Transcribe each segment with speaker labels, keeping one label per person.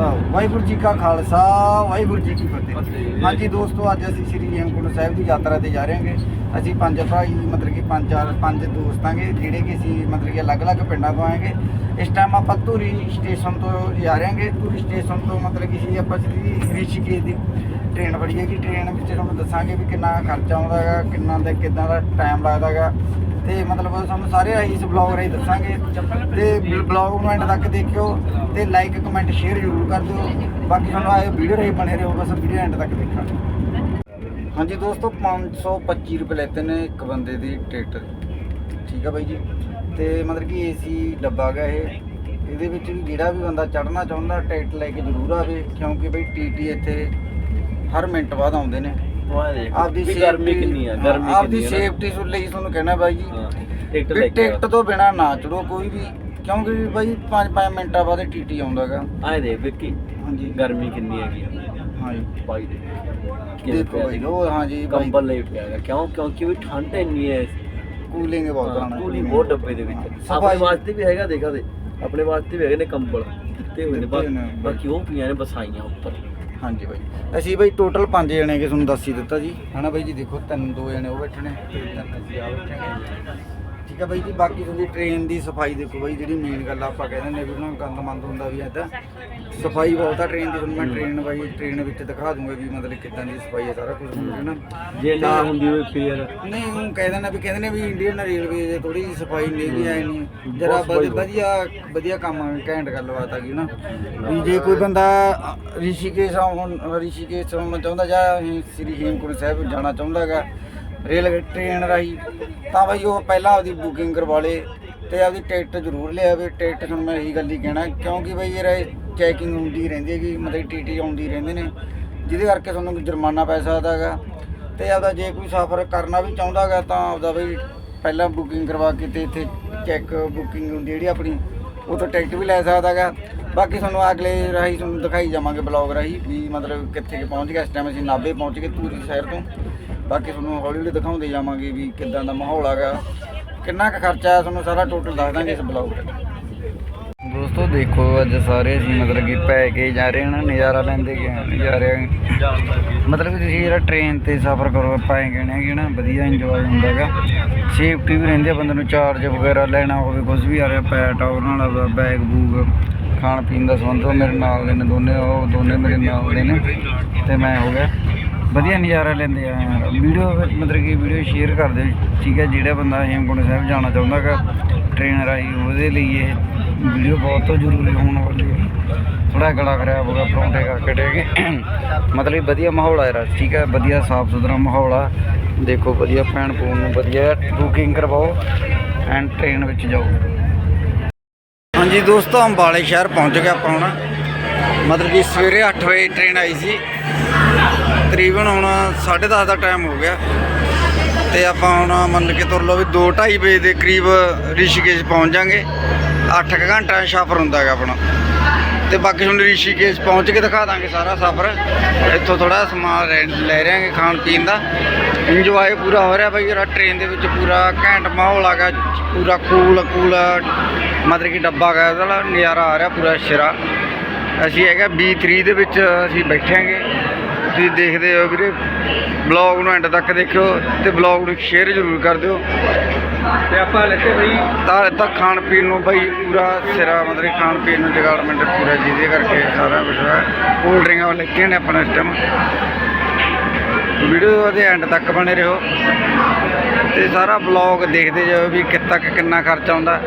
Speaker 1: ਖਾਲਸਾ ਵਾਹਿਗੁਰੂ ਜੀ ਕਾ ਖਾਲਸਾ ਵਾਹਿਗੁਰੂ ਜੀ ਕੀ ਫਤਿਹ। ਹਾਂਜੀ ਦੋਸਤੋ ਅੱਜ ਅਸੀਂ ਸ੍ਰੀ ਹੇਮਕੁੰਟ ਸਾਹਿਬ ਦੀ ਯਾਤਰਾ ਤੇ ਜਾ ਰਹੇ ਹਾਂਗੇ। ਅਸੀਂ ਪੰਜ ਭਾਈ ਮਤਲਬ ਕਿ ਪੰਜ ਚਾਰ ਪੰਜ ਦੋਸਤਾਂਗੇ ਜਿਹੜੇ ਕਿ ਅਸੀਂ ਮਤਲਬ ਕਿ ਅਲੱਗ-ਅਲੱਗ ਪਿੰਡਾਂ ਤੋਂ ਆਏਗੇ। ਇਸ ਟਾਈਮ ਆਪਾਂ ਧੂਰੀ ਸਟੇਸ਼ਨ ਤੋਂ ਜਾ ਰਹੇ ਹਾਂਗੇ। ਧੂਰੀ ਸਟੇਸ਼ਨ ਤੋਂ ਮਤਲਬ ਕਿ ਅਸੀਂ ਆਪਾਂ ਸ੍ਰੀ ਰਿਸ਼ੀਕੇਸ਼ ਦੀ ਟ੍ਰੇਨ ਫੜੀ ਹੈਗੀ ਟ੍ਰੇਨ ਵਿੱਚ ਤੁਹਾਨੂੰ ਦੱਸਾਂਗੇ ਵੀ ਕਿੰਨਾ ਖਰਚਾ ਆਉਂਦਾ ਹੈਗਾ ਕਿੰਨਾ ਦਾ ਕਿੰਨਾ ਦਾ ਟਾਈਮ ਲੱਗਦਾ ਹੈਗਾ। ਤੇ ਮਤਲਬ ਸਾਨੂੰ ਸਾਰੇ ਆਹੀ ਇਸ ਬਲੌਗ ਰਾਹੀਂ ਦੱਸਾਂਗੇ। ਤੇ ਬਲੌਗ ਨੂੰ ਐਂਡ ਤੱਕ ਦੇਖਿਓ ਤੇ ਲਾਈਕ ਕਮੈਂਟ ਸ਼ੇਅਰ ਜ਼ਰੂਰ ਕਰ ਦਿਓ। ਬਾਕੀ ਤੁਹਾਨੂੰ ਆਏ ਵੀਡੀਓ ਰਾਹੀਂ ਬਣੇ ਰਹੋ, ਬਸ ਵੀਡੀਓ ਐਂਡ ਤੱਕ ਦੇਖਣਾ। ਹਾਂਜੀ ਦੋਸਤੋ 525 ਰੁਪਏ ਲੈਤੇ ਨੇ ਇੱਕ ਬੰਦੇ ਦੀ ਟਿਕਟ ਠੀਕ ਆ ਬਾਈ ਜੀ। ਤੇ ਮਤਲਬ ਕਿ ਏਸੀ ਡੱਬਾ ਗਾ ਇਹ। ਇਹਦੇ ਵਿੱਚ ਵੀ ਜਿਹੜਾ ਵੀ ਬੰਦਾ ਚੜਨਾ ਚਾਹੁੰਦਾ ਟਿਕਟ ਲੈ ਕੇ ਜ਼ਰੂਰ ਆਵੇ। ਕਿਉਂਕਿ ਬਈ ਟੀਟੀ ਇੱਥੇ ਹਰ ਮਿੰਟ ਬਾਅਦ ਆਉਂਦੇ ਨੇ। ਆਪਦੀ
Speaker 2: ਵੀ ਗਰਮੀ
Speaker 1: safety-
Speaker 2: ਕਿੰਨੀ ਆ
Speaker 1: ਹਾਂ,
Speaker 2: ਗਰਮੀ
Speaker 1: ਆਪਦੀ
Speaker 2: ਕਿੰਨੀ ਆ ਨਾ।
Speaker 1: ਸੇਫਟੀ ਸੁਣ ਲਈ ਤੁਹਾਨੂੰ ਕਹਿਣਾ ਬਾਈ ਜੀ
Speaker 2: ਹਾਂ, ਟਿਕਟ
Speaker 1: ਵੀ
Speaker 2: ਲੈ ਕੇ
Speaker 1: ਟਿਕਟ ਤੋਂ ਬਿਨਾ ਨਾ ਚੜੋ ਕੋਈ ਵੀ ਕਿਉਂਕਿ ਬਾਈ 5-5 ਮਿੰਟਾਂ ਬਾਅਦ ਟੀਟੀ ਆਉਂਦਾਗਾ।
Speaker 2: ਆਏ ਦੇ ਵਿੱਕੀ
Speaker 1: ਹਾਂਜੀ।
Speaker 2: ਗਰਮੀ ਕਿੰਨੀ ਹੈਗੀ
Speaker 1: ਹਾਂਜੀ
Speaker 2: ਬਾਈ ਦੇ
Speaker 1: ਦੇਖੋ ਬਾਈ ਉਹ ਹਾਂਜੀ ਬਾਈ।
Speaker 2: ਕੰਬਲ ਲਈ ਪਿਆ ਹੈਗਾ ਕਿਉਂ? ਕਿਉਂਕਿ ਵੀ ਠੰਡ ਇੰਨੀ ਹੈ।
Speaker 1: ਕੂਲਿੰਗ ਬਹੁਤ ਆਣਾ
Speaker 2: ਕੂਲੀ ਬਹੁਤ ਡੱਬੇ ਦੇ ਵਿੱਚ। ਆਪਣੇ ਵਾਸਤੇ ਵੀ ਹੈਗਾ ਦੇਖਾ ਦੇ। ਆਪਣੇ ਵਾਸਤੇ ਵੀ ਹੈਗੇ ਨੇ ਕੰਬਲ। ਦਿੱਤੇ ਹੋਏ ਨੇ
Speaker 1: ਦਿੱਤੇ ਨੇ।
Speaker 2: ਬਾ- ਬਾਕੀ ਉਹ ਪਈਆਂ ਨੇ ਬਸਾਈਆਂ ਉੱਪਰ।
Speaker 1: ਹਾਂਜੀ ਬਾਈ। ਅਸੀਂ ਬਾਈ ਟੋਟਲ 5 ਜਣੇ ਕਿ ਤੁਹਾਨੂੰ ਦੱਸ ਹੀ ਦਿੱਤਾ ਜੀ। ਹਨਾ ਬਾਈ ਜੀ, ਦੇਖੋ ਤਿੰਨ, ਦੋ ਜਣੇ ਉਹ ਬੈਠੇ ਨੇ ਤੇ ਤਿੰਨ ਅਸੀਂ ਆ ਬੈਠੇ ਨੇ ਠੀਕ ਆ ਬਾਈ ਜੀ ਬਾਕੀ ਤੁਹਾਡੀ ਟ੍ਰੇਨ ਦੀ ਸਫ਼ਾਈ ਦੇਖੋ ਬਾਈ ਜਿਹੜੀ ਮੇਨ ਗੱਲ ਆਪਾਂ ਕਹਿੰਦੇ ਨੇ ਵੀ ਉਹਨਾਂ ਗੰਦ ਮੰਦ ਹੁੰਦਾ ਵੀ ਐਦਾਂ ਸਫ਼ਾਈ ਬਹੁਤ ਆ ਟ੍ਰੇਨ ਦੀ ਤੁਹਾਨੂੰ ਮੈਂ ਟ੍ਰੇਨ ਬਾਈ ਟ੍ਰੇਨ ਵਿੱਚ ਦਿਖਾ ਦੂੰਗਾ ਵੀ ਮਤਲਬ ਕਿੱਦਾਂ ਦੀ ਸਫ਼ਾਈ ਹੈ ਸਾਰਾ ਕੁਝ ਹੈ ਨਾ
Speaker 2: ਜੇ ਨਾ ਹੁੰਦੀ ਹੋਵੇ ਫੇਰ।
Speaker 1: ਨਹੀਂ ਉਹ ਕਹਿੰਦੇ ਨੇ ਵੀ ਕਹਿੰਦੇ ਨੇ ਵੀ ਇੰਡੀਅਨ ਰੇਲਵੇ ਦੇ ਥੋੜੀ ਜਿਹੀ ਸਫ਼ਾਈ ਨਹੀਂ ਵੀ ਐ ਨਹੀਂ। ਜਰਾ। ਵਧੀਆ ਵਧੀਆ ਕੰਮ ਘੈਂਟ ਗੱਲਬਾਤ ਆ ਗਈ ਨਾ ਵੀ ਜੇ ਕੋਈ ਬੰਦਾ ਰਿਸ਼ੀਕੇਸ਼ ਆਉਣ ਰਿਸ਼ੀਕੇਸ਼ ਆਉਣਾ ਚਾਹੁੰਦਾ ਜਾਂ ਸ੍ਰੀ ਹੇਮਕੁੰਟ ਸਾਹਿਬ ਜਾਣਾ ਚਾਹੁੰਦਾ ਹੈਗਾ ਰੇਲ ਟ੍ਰੇਨ ਰਾਹੀਂ, ਤਾਂ ਬਈ ਉਹ ਪਹਿਲਾਂ ਆਪਦੀ ਬੁਕਿੰਗ ਕਰਵਾ ਲੇ ਤੇ ਆਪਦੀ ਟਿਕਟ ਜ਼ਰੂਰ ਲਿਆਵੇ ਟਿਕਟ ਤੁਹਾਨੂੰ ਮੈਂ ਇਹੀ ਗੱਲ ਹੀ ਕਹਿਣਾ, ਕਿਉਂਕਿ ਬਈ ਇਹ ਚੈਕਿੰਗ ਹੁੰਦੀ ਰਹਿੰਦੀ ਹੈਗੀ, ਮਤਲਬ ਟੀਟੀ ਆਉਂਦੀ ਰਹਿੰਦੇ ਨੇ, ਜਿਹਦੇ ਕਰਕੇ ਤੁਹਾਨੂੰ ਜੁਰਮਾਨਾ ਪੈ ਸਕਦਾ ਹੈਗਾ। ਤੇ ਆਪਦਾ ਜੇ ਕੋਈ ਸਫ਼ਰ ਕਰਨਾ ਵੀ ਚਾਹੁੰਦਾ ਹੈਗਾ, ਤਾਂ ਆਪਦਾ ਬਈ ਪਹਿਲਾਂ ਬੁਕਿੰਗ ਕਰਵਾ ਕੇ ਤੇ ਇੱਥੇ ਚੈੱਕ ਬੁਕਿੰਗ ਹੁੰਦੀ ਜਿਹੜੀ ਆਪਣੀ ਉਹ ਤੋਂ ਟਿਕਟ ਵੀ ਲੈ ਸਕਦਾ ਹੈਗਾ। ਬਾਕੀ ਤੁਹਾਨੂੰ ਅਗਲੇ ਰਾਹੀਂ ਤੁਹਾਨੂੰ ਦਿਖਾਈ ਜਾਵਾਂਗੇ ਬਲੌਗ ਰਾਹੀਂ, ਵੀ ਮਤਲਬ ਕਿੱਥੇ ਕੁ ਪਹੁੰਚ ਗਿਆ, ਇਸ ਟਾਈਮ ਅਸੀਂ ਨਾਭੇ ਪਹੁੰਚ ਗਏ ਧੂਰੀ ਸ਼ਹਿਰ ਤੋਂ। ਬਾਕੀ ਤੁਹਾਨੂੰ ਹੌਲੀ ਹੌਲੀ ਦਿਖਾਉਂਦੇ ਜਾਵਾਂਗੇ ਵੀ ਕਿੱਦਾਂ ਦਾ ਮਾਹੌਲ ਹੈਗਾ ਕਿੰਨਾ ਕੁ ਖਰਚਾ ਹੈ ਤੁਹਾਨੂੰ ਸਾਰਾ ਟੋਟਲ ਦੱਸ ਦਾਂਗੇ ਇਸ ਬਲੌਗ ਤੇ। ਦੋਸਤੋ, ਦੇਖੋ ਅੱਜ ਸਾਰੇ ਅਸੀਂ ਮਤਲਬ ਕਿ ਪੈ ਕੇ ਜਾ ਰਹੇ ਹਾਂ ਨਜ਼ਾਰਾ ਲੈਂਦੇ ਗਏ ਹਾਂ ਨਜ਼ਾਰੇ ਮਤਲਬ ਕਿ ਤੁਸੀਂ ਜਿਹੜਾ ਟ੍ਰੇਨ ਤੇ ਸਫ਼ਰ ਕਰੋ ਪਾਏ ਗਏ ਨੇ ਕਿ ਨਾ ਵਧੀਆ ਇੰਜੋਏ ਹੁੰਦਾ ਹੈਗਾ। ਸੇਫਟੀ ਵੀ ਰਹਿੰਦੀ ਬੰਦੇ ਨੂੰ ਚਾਰਜ ਵਗੈਰਾ ਲੈਣਾ ਹੋਵੇ ਕੁਝ ਵੀ ਆ ਰਿਹਾ ਪੈ ਟਾਵਰ ਨਾਲ ਆਪਦਾ ਬੈਗ ਬੂਗ ਖਾਣ ਪੀਣ ਦਾ ਸੰਬੰਧ ਮੇਰੇ ਨਾਲ ਦੇ ਨੇ, ਦੋਨੇ, ਉਹ ਦੋਨੇ ਮੇਰੇ ਨਾਲ ਦੇ ਨੇ, ਤੇ ਮੈਂ ਹੋ ਗਿਆ। ਵਧੀਆ ਨਜ਼ਾਰਾ ਲੈਂਦੇ ਆ। ਵੀਡੀਓ, ਮਤਲਬ ਕਿ ਵੀਡੀਓ ਸ਼ੇਅਰ ਕਰ ਦਿਓ ਠੀਕ ਹੈ, ਜਿਹੜਾ ਬੰਦਾ ਹੇਮਕੁੰਟ ਸਾਹਿਬ ਜਾਣਾ ਚਾਹੁੰਦਾ ਹੈਗਾ ਟ੍ਰੇਨ ਰਾਹੀਂ, ਉਹਦੇ ਲਈ ਇਹ ਵੀਡੀਓ ਬਹੁਤ ਜ਼ਰੂਰੀ ਹੋਣ ਵਾਲੀ ਹੈ। ਥੋੜਾ ਗਲਾ ਖਰਾਬ ਹੋ ਗਿਆ, ਪਰੌਂਠੇ ਕਰਕੇ ਡੇਗੇ ਮਤਲਬ ਵਧੀਆ ਮਾਹੌਲ ਆ ਯਾਰ ਠੀਕ ਹੈ, ਵਧੀਆ ਸਾਫ਼ ਸੁਥਰਾ ਮਾਹੌਲ ਆ। ਦੇਖੋ, ਵਧੀਆ ਭੈਣ ਭੂਣ ਨੂੰ ਵਧੀਆ ਬੁਕਿੰਗ ਕਰਵਾਓ ਐਂਡ ਟ੍ਰੇਨ ਵਿੱਚ ਜਾਓ। ਹਾਂਜੀ ਦੋਸਤੋ, ਅੰਬਾਲੇ ਸ਼ਹਿਰ ਪਹੁੰਚ ਗਿਆ ਆਪਾਂ ਹੁਣ। ਮਤਲਬ ਕਿ ਸਵੇਰੇ 8 ਵਜੇ ਟ੍ਰੇਨ ਆਈ ਸੀ। ਤਕਰੀਬਨ ਹੁਣ 10:30 ਦਾ ਟਾਈਮ ਹੋ ਗਿਆ। ਤੇ ਆਪਾਂ ਹੁਣ ਮੰਨ ਕੇ ਤੁਰ ਲਓ ਵੀ 2:30 ਵਜੇ ਦੇ ਕਰੀਬ ਰਿਸ਼ੀਕੇਸ਼ ਪਹੁੰਚ ਜਾਾਂਗੇ। 8 ਘੰਟਾ ਸਫ਼ਰ ਹੁੰਦਾ ਹੈਗਾ ਆਪਣਾ। ਤੇ ਬਾਕੀ ਹੁਣ ਰਿਸ਼ੀਕੇਸ਼ ਪਹੁੰਚ ਕੇ ਦਿਖਾ ਦਾਂਗੇ ਸਾਰਾ ਸਫ਼ਰ। ਇੱਥੋਂ ਥੋੜਾ ਸਮਾਨ ਲੈ- ਲੈ ਰਹੇ ਖਾਣ ਪੀਣ ਦਾ। ਇੰਜੋਏ ਪੂਰਾ ਹੋ ਰਿਹਾ ਬਾਈ, ਜਿਹੜਾ ਟ੍ਰੇਨ ਦੇ ਵਿੱਚ ਪੂਰਾ ਘੈਂਟ ਮਾਹੌਲ ਆਗਾ ਪੂਰਾ ਕੂਲ ਕੂਲ ਮਤਲਬ ਕਿ ਡੱਬਾ ਗਾ ਉਹਦਾ ਨਜ਼ਾਰਾ ਆ ਰਿਹਾ ਪੂਰਾ ਸ਼ਰਾ। ਅਸੀਂ ਹੈਗਾ B3 ਦੇ ਵਿੱਚ ਅਸੀਂ ਬੈਠੇ ਤੁਸੀਂ ਦੇਖਦੇ ਹੋ ਵੀਰੇ ਬਲੌਗ ਨੂੰ ਐਂਡ ਤੱਕ ਦੇਖਿਓ ਤੇ ਬਲੌਗ ਨੂੰ ਸ਼ੇਅਰ ਜ਼ਰੂਰ ਕਰ ਦਿਓ।
Speaker 2: ਤੇ ਆਪਾਂ ਲੱਗੇ ਬਈ।
Speaker 1: ਤਾਂ ਤਾਂ ਖਾਣ ਪੀਣ ਨੂੰ ਬਈ ਪੂਰਾ ਸਿਰਾ ਮਤਲਬ ਖਾਣ ਪੀਣ ਨੂੰ ਜਗਾੜਮੈਂਟ ਪੂਰਾ ਜਿਹਦੇ ਕਰਕੇ ਸਾਰਾ ਕੁਝ ਹੈ। ਕੋਲਡ ਡਰਿੰਕਾਂ ਲੱਗੇ ਨੇ ਆਪਣਾ ਇਸ ਟਾਈਮ ਵੀਡੀਓ ਦੇ ਐਂਡ ਤੱਕ ਬਣੇ ਰਹੋ। ਤੇ ਸਾਰਾ ਬਲੌਗ ਦੇਖਦੇ ਜਾਓ ਵੀ ਕਿੱਥੇ ਕਿੰਨਾ ਖਰਚਾ ਆਉਂਦਾ।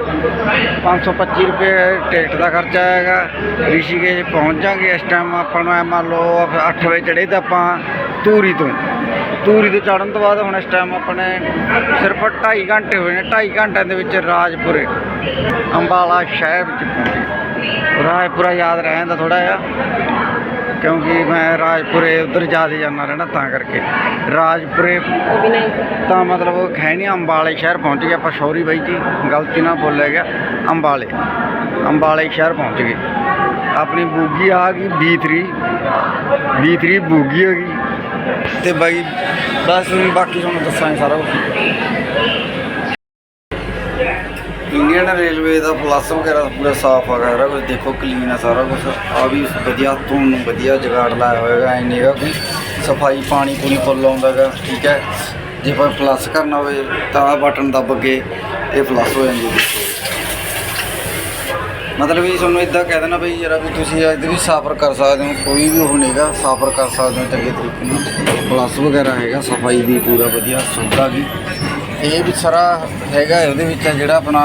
Speaker 1: 525 ਰੁਪਏ ਟਿਕਟ ਦਾ ਖਰਚਾ ਆਏਗਾ। ਰਿਸ਼ੀਕੇਸ਼ ਪਹੁੰਚ ਜਾਾਂਗੇ ਇਸ ਟਾਈਮ ਆਪਾਂ ਨੂੰ ਐ ਮੰਨ ਲਓ 8 ਵਜੇ ਚੜੇ ਤਾਂ ਆਪਾਂ ਧੂਰੀ ਤੋਂ। ਧੂਰੀ ਤੋਂ ਚੜਨ ਤੋਂ ਬਾਅਦ ਹੁਣ ਇਸ ਟਾਈਮ ਆਪਣੇ ਸਿਰਫ 2.5 ਘੰਟੇ ਹੋਏ ਨੇ 2.5 ਘੰਟਿਆਂ ਦੇ ਵਿੱਚ ਰਾਜਪੁਰੇ, ਅੰਬਾਲਾ ਸ਼ਹਿਰ ਵਿੱਚ ਪਹੁੰਚੇ। ਰਾਜਪੁਰਾ ਯਾਦ ਰਹਿੰਦਾ ਥੋੜਾ ਜਿਹਾ। ਕਿਉਂਕਿ ਮੈਂ ਰਾਜਪੁਰੇ ਉਧਰ ਜ਼ਿਆਦਾ ਜਾਂਦਾ ਰਹਿਣਾ ਤਾਂ ਕਰਕੇ। ਰਾਜਪੁਰੇ ਤਾਂ ਮਤਲਬ ਹੈ ਨਹੀਂ, ਅੰਬਾਲੇ ਸ਼ਹਿਰ ਪਹੁੰਚ ਗਿਆ। ਆਪਾਂ ਸੌਰੀ ਬਾਈ ਜੀ, ਗਲਤੀ ਨਾਲ ਬੋਲਿਆ ਗਿਆ। ਅੰਬਾਲੇ ਅੰਬਾਲੇ ਸ਼ਹਿਰ ਪਹੁੰਚ ਗਏ। ਆਪਣੀ ਬੂਗੀ ਆ ਗਈ B3 B3 ਬੂਗੀ ਹੋ ਗਈ। ਤੇ ਬਾਈ ਬਸ ਬਾਕੀ ਤੁਹਾਨੂੰ ਦੱਸਾਂਗੇ ਸਾਰਾ ਕੁਝ ਇੰਡੀਅਨ ਰੇਲਵੇ ਦਾ ਪਲੱਸ ਵਗੈਰਾ ਪੂਰਾ ਸਾਫ਼ ਆ ਸਾਰਾ ਕੁਝ ਦੇਖੋ ਕਲੀਨ ਆ ਸਾਰਾ ਕੁਝ ਆ ਵੀ ਵਧੀਆ, ਤੁਹਾਨੂੰ ਵਧੀਆ ਜਗਾੜ ਲਾਇਆ ਹੋਏਗਾ, ਐ ਨਹੀਂ ਹੈਗਾ ਕੋਈ ਸਫ਼ਾਈ ਪਾਣੀ ਪੂਰੀ ਫੁੱਲ ਆਉਂਦਾਗਾ ਠੀਕ ਹੈ। ਜੇ ਕੋਈ ਪਲੱਸ ਕਰਨਾ ਹੋਵੇ, ਤਾਂ ਆਹ ਬਟਨ ਦੱਬ ਕੇ ਇਹ ਪਲੱਸ ਹੋ ਜਾਂਦੀ ਹੈ। ਮਤਲਬ ਵੀ ਤੁਹਾਨੂੰ ਇਦਾਂ ਕਹਿ ਦੇਣਾ ਬਈ ਜਰਾ ਵੀ ਤੁਸੀਂ ਅੱਜ ਵੀ ਸਫ਼ਰ ਕਰ ਸਕਦੇ ਹੋ, ਕੋਈ ਵੀ ਉਹ ਨਹੀਂਗਾ ਸਫ਼ਰ ਕਰ ਸਕਦੇ ਹੋ ਚੰਗੇ ਤਰੀਕੇ ਨਾਲ। ਪਲੱਸ ਵਗੈਰਾ ਹੈਗਾ, ਸਫ਼ਾਈ ਦੀ ਪੂਰਾ ਵਧੀਆ, ਸੁਵਿਧਾ ਵੀ। ਇਹ ਵੀ ਸਾਰਾ ਹੈਗਾ ਹੈ ਉਹਦੇ ਵਿੱਚ ਜਿਹੜਾ ਆਪਣਾ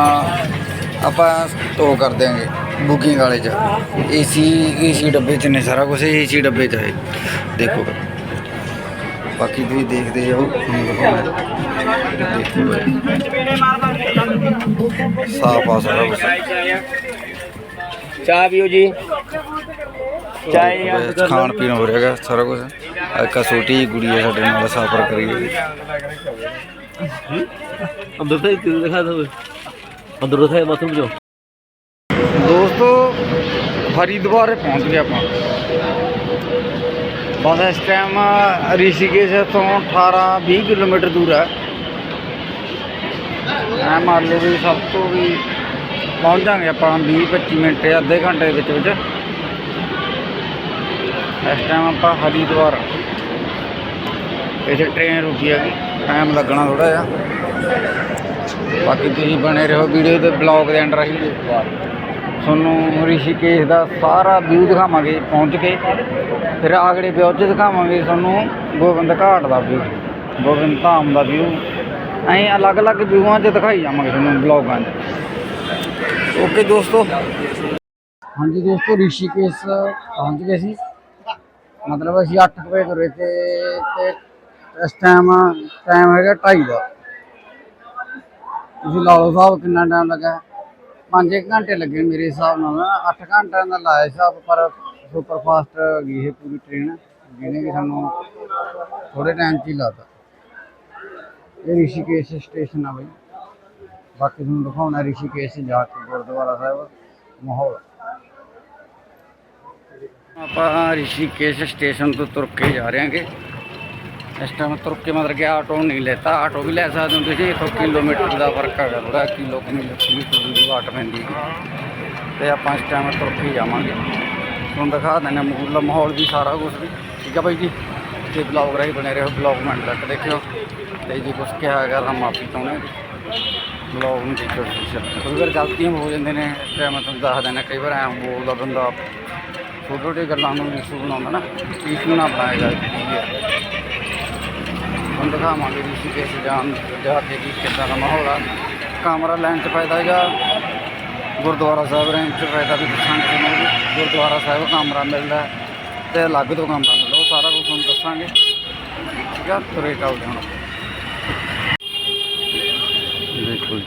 Speaker 1: ਆਪਾਂ ਟੋ ਕਰ ਦਿਆਂਗੇ ਬੁਕਿੰਗ ਵਾਲੇ ਚ। ਏਸੀ ਏਸੀ ਡੱਬੇ ਚ ਨੇ ਸਾਰਾ ਕੁਝ ਏਸੀ ਡੱਬੇ ਚ ਹੈ। ਦੇਖੋ। ਬਾਕੀ ਤੁਸੀਂ ਦੇਖਦੇ ਜਾਓ ਸਾਫ਼ ਆ ਸਾਰਾ ਕੁਝ
Speaker 2: ਚਾਹ ਪੀਓ ਜੀ। ਚਾਹ
Speaker 1: ਖਾਣ ਪੀਣ ਹੋ ਰਿਹਾਗਾ ਸਾਰਾ ਕੁਝ ਇੱਕ ਛੋਟੀ ਗੁੜੀਆ ਸਾਡੇ ਨਾਲ ਸਫ਼ਰ ਕਰੀ ਹੋਈ।
Speaker 2: ਅੰਦਰ ਤਾਂ ਤੂੰ ਦਿਖਾ ਦੋ ਅੰਦਰ ਦਿਖਾ ਬਾਥਰੂਮ ਜੋ
Speaker 1: ਦੋਸਤੋ ਹਰਿਦੁਆਰ ਪਹੁੰਚ ਗਏ ਆਪਾਂ। ਬਸ ਇਸ ਟਾਈਮ ਰਿਸ਼ੀਕੇਸ਼ ਤੋਂ 18 20 ਕਿਲੋਮੀਟਰ ਦੂਰ ਹੈ। ਐ ਮੰਨ ਲਓ ਵੀ ਸਭ ਤੋਂ ਵੀ ਪਹੁੰਚ ਜਾਾਂਗੇ ਆਪਾਂ 20 25 ਮਿੰਟ ਜਾਂ ਅੱਧੇ ਘੰਟੇ ਦੇ ਵਿੱਚ ਵਿੱਚ। ਇਸ ਟਾਈਮ ਆਪਾਂ ਹਰਿਦੁਆਰ ਇੱਥੇ ਟ੍ਰੇਨ ਰੁਕੀ ਹੈਗੀ। ਟਾਈਮ ਲੱਗਣਾ ਥੋੜਾ ਜਿਹਾ। ਬਾਕੀ ਤੁਸੀਂ ਬਣੇ ਰਹੋ ਵੀਡੀਓ ਤੇ ਬਲੌਗ ਦੇ ਅੰਡਰ ਹੀ। ਤੁਹਾਨੂੰ ਰਿਸ਼ੀਕੇਸ਼ ਦਾ ਸਾਰਾ ਵਿਊ ਦਿਖਾਵਾਂਗੇ ਪਹੁੰਚ ਕੇ। ਫਿਰ ਆਗੜੇ ਵਿਊ 'ਚ ਦਿਖਾਵਾਂਗੇ ਤੁਹਾਨੂੰ ਗੋਬਿੰਦ ਘਾਟ ਦਾ ਵਿਊ ਗੋਬਿੰਦ ਧਾਮ ਦਾ ਵਿਊ ਐਂ ਅਲੱਗ-ਅਲੱਗ ਵਿਊਆਂ 'ਚ ਦਿਖਾਈ ਜਾਵਾਂਗੇ ਤੁਹਾਨੂੰ ਬਲੌਗਾਂ 'ਚ। ਓਕੇ ਦੋਸਤੋ। ਹਾਂਜੀ, ਦੋਸਤੋ, ਰਿਸ਼ੀਕੇਸ਼ ਪਹੁੰਚ ਗਏ ਸੀ। ਮਤਲਬ ਅਸੀਂ 8 ਵਜੇ ਤੁਰੇ ਤੇ ਇਸ ਟਾਈਮ ਟਾਈਮ ਹੈਗਾ 2:30 ਦਾ। ਤੁਸੀਂ ਲਾ ਲਓ ਸਾਹਿਬ ਕਿੰਨਾ ਟਾਈਮ ਲੱਗਾ। ਪੰਜ ਘੰਟੇ ਲੱਗੇ ਮੇਰੇ ਹਿਸਾਬ ਨਾਲ। 8 ਘੰਟਿਆਂ ਦਾ ਲਾਇਆ ਹਿਸਾਬ ਪਰ ਸੁਪਰ ਫਾਸਟ ਗਈ ਇਹ ਪੂਰੀ ਟ੍ਰੇਨ ਜਿਹਨੇ ਕਿ ਸਾਨੂੰ ਥੋੜੇ ਟਾਈਮ 'ਚ ਹੀ ਲਾਤਾ ਇਹ ਰਿਸ਼ੀਕੇਸ਼ ਸਟੇਸ਼ਨ ਆ ਬਈ। ਬਾਕੀ ਤੁਹਾਨੂੰ ਦਿਖਾਉਣਾ ਰਿਸ਼ੀਕੇਸ਼ ਜਾ ਕੇ ਗੁਰਦੁਆਰਾ ਸਾਹਿਬ, ਮਾਹੌਲ। ਆਪਾਂ ਰਿਸ਼ੀਕੇਸ਼ ਸਟੇਸ਼ਨ ਤੋਂ ਤੁਰ ਕੇ ਜਾ ਰਹੇ ਹਾਂਗੇ। ਇਸ ਟਾਈਮ ਤੁਰ ਕੇ ਮਤਲਬ ਕਿ ਆਟੋ ਨਹੀਂ ਲੈਤਾ, ਆਟੋ ਵੀ ਲੈ ਸਕਦੇ ਹੋ ਤੁਸੀਂ, ਇੱਥੋਂ ਕਿਲੋਮੀਟਰ ਦਾ ਫ਼ਰਕ ਹੈਗਾ ਥੋੜਾ ਕਿਲੋ ਕਿਲੋਮੀਟਰ ਦੀ ਵਾਟ ਪੈਂਦੀ ਤੇ ਆਪਾਂ ਇਸ ਟਾਈਮ ਤੁਰ ਕੇ ਜਾਵਾਂਗੇ। ਤੁਹਾਨੂੰ ਦਿਖਾ ਦਿੰਦੇ ਹਾਂ ਮੂਲ ਮਾਹੌਲ ਵੀ ਸਾਰਾ ਕੁਝ ਵੀ। ਠੀਕ ਹੈ ਬਾਈ ਜੀ? ਤੇ ਬਲੌਗ ਰਾਹੀਂ ਬਣੇ ਰਹੋ ਬਲੌਗ ਮਿੰਟ ਤੱਕ ਦੇਖਿਓ। ਤੇ ਜੇ ਕੁਝ ਕਿਹਾ ਹੈਗਾ ਤਾਂ ਮਾਫੀ ਚਾਹੁੰਦੇ ਬਲੌਗ ਨੂੰ ਦੇਖਿਓ ਕਈ ਵਾਰ ਗਲਤੀਆਂ ਹੋ ਜਾਂਦੇ ਨੇ ਟਾਈਮ ਮੈਂ ਤੁਹਾਨੂੰ ਦੱਸ ਦਿੰਦਾ, ਕਈ ਵਾਰ ਐਂ ਬੋਲਦਾ ਬੰਦਾ ਛੋਟੀ ਛੋਟੀ ਗੱਲਾਂ ਨੂੰ ਇਸ਼ੂ ਬਣਾਉਂਦਾ ਨਾ। ਇਸ਼ੂ ਨਾ ਬਣਾਏਗਾ ਤੁਹਾਨੂੰ ਦਿਖਾਵਾਂਗੇ ਰਿਸ਼ੀਕੇਸ਼ ਜਾਣ ਜਾ ਕੇ ਕੀ ਕਿੱਦਾਂ ਦਾ ਮਾਹੌਲ ਆ। ਕਾਮਰਾ ਲੈਣ 'ਚ ਫਾਇਦਾ ਜਾਂ ਗੁਰਦੁਆਰਾ ਸਾਹਿਬ ਰਹਿਣ 'ਚ ਫਾਇਦਾ ਵੀ ਦੱਸਾਂਗੇ ਤੁਹਾਨੂੰ। ਗੁਰਦੁਆਰਾ ਸਾਹਿਬ ਕਾਮਰਾ ਮਿਲਦਾ ਹੈ ਤੇ ਅਲੱਗ ਤੋਂ ਕਮਰਾ ਮਿਲਦਾ। ਉਹ ਸਾਰਾ ਕੁਝ ਤੁਹਾਨੂੰ ਦੱਸਾਂਗੇ। ਠੀਕ ਆ, ਤੁਰੇ ਚੱਲਦੇ ਹੁਣ ਦੇਖੋ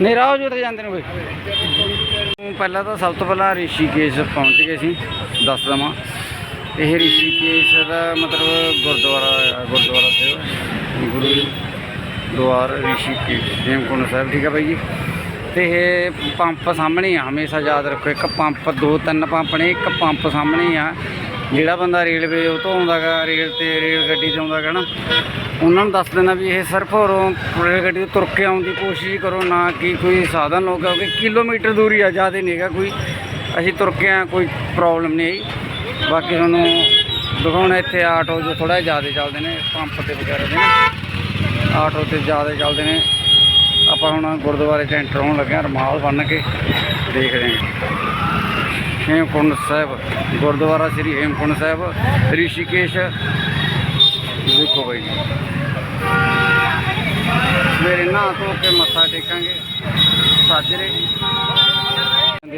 Speaker 1: ਨਹੀਂ ਰਾਹ ਜੋ ਤੇ ਜਾਂਦੇ ਨੇ ਬਈ। ਪਹਿਲਾਂ ਤਾਂ ਸਭ ਤੋਂ ਪਹਿਲਾਂ ਰਿਸ਼ੀਕੇਸ਼ ਪਹੁੰਚ ਗਏ ਸੀ, ਦੱਸ ਦਵਾਂ। ਇਹ ਰਿਸ਼ੀਕੇਸ਼ ਦਾ ਮਤਲਬ ਗੁਰਦੁਆਰਾ ਗੁਰਦੁਆਰਾ ਸਾਹਿਬ, ਗੁਰੂ ਦੁਆਰ ਰਿਸ਼ੀਕੇਸ਼ ਹੇਮਕੁੰਟ ਸਾਹਿਬ, ਠੀਕ ਹੈ ਬਾਈ ਜੀ? ਤੇ ਇਹ ਪੰਪ ਸਾਹਮਣੇ ਆ, ਹਮੇਸ਼ਾ ਯਾਦ ਰੱਖੋ, ਇੱਕ ਪੰਪ, ਦੋ, ਤਿੰਨ ਪੰਪ ਨੇ, ਇੱਕ ਪੰਪ ਸਾਹਮਣੇ ਆ। ਜਿਹੜਾ ਬੰਦਾ ਰੇਲਵੇ ਉਹ ਤੋਂ ਆਉਂਦਾਗਾ ਰੇਲ ਤੇ ਰੇਲ ਗੱਡੀ 'ਚ ਆਉਂਦਾਗਾ ਨਾ ਉਹਨਾਂ ਨੂੰ ਦੱਸ ਦੇਣਾ ਵੀ ਇਹ ਸਿਰਫ ਹੋਰੋਂ ਗੱਡੀ ਤੋਂ ਤੁਰ ਕੇ ਆਉਣ ਦੀ ਕੋਸ਼ਿਸ਼ ਕਰੋ, ਨਾ ਕਿ ਕੋਈ ਸਾਧਨ ਹੋ ਕਿਉਂਕਿ ਕਿਲੋਮੀਟਰ ਦੂਰੀ ਆ, ਜ਼ਿਆਦਾ ਨਹੀਂ ਹੈਗਾ ਕੋਈ। ਅਸੀਂ ਤੁਰ ਕੇ ਆ ਕੋਈ ਪ੍ਰੋਬਲਮ ਨਹੀਂ ਆਈ। ਬਾਕੀ ਤੁਹਾਨੂੰ ਦਿਖਾਉਣਾ ਇੱਥੇ ਆਟੋ ਜੋ ਥੋੜਾ ਜ਼ਿਆਦਾ ਚੱਲਦੇ ਨੇ, ਪੰਪ ਤੇ ਵਗੈਰਾ ਦੇ ਨਾ। ਆਟੋ ਤੇ ਜ਼ਿਆਦਾ ਚੱਲਦੇ ਨੇ। ਆਪਾਂ ਹੁਣ ਗੁਰਦੁਆਰੇ 'ਚ ਐਂਟਰ ਹੋਣ ਲੱਗੇ ਹਾਂ, ਰਮਾਲ ਬੰਨ ਕੇ ਦੇਖਦੇ ਹਾਂ। ਹੇਮਕੁੰਡ ਸਾਹਿਬ, ਗੁਰਦੁਆਰਾ ਸ੍ਰੀ ਹੇਮਕੁੰਡ ਸਾਹਿਬ, ਰਿਸ਼ੀਕੇਸ਼ ਦੇਖੋ ਬਾਈ ਜੀ। ਸਵੇਰੇ ਨਹਾ ਧੋ ਕੇ ਮੱਥਾ ਟੇਕਾਂਗੇ। ਸਾਜਰੇ।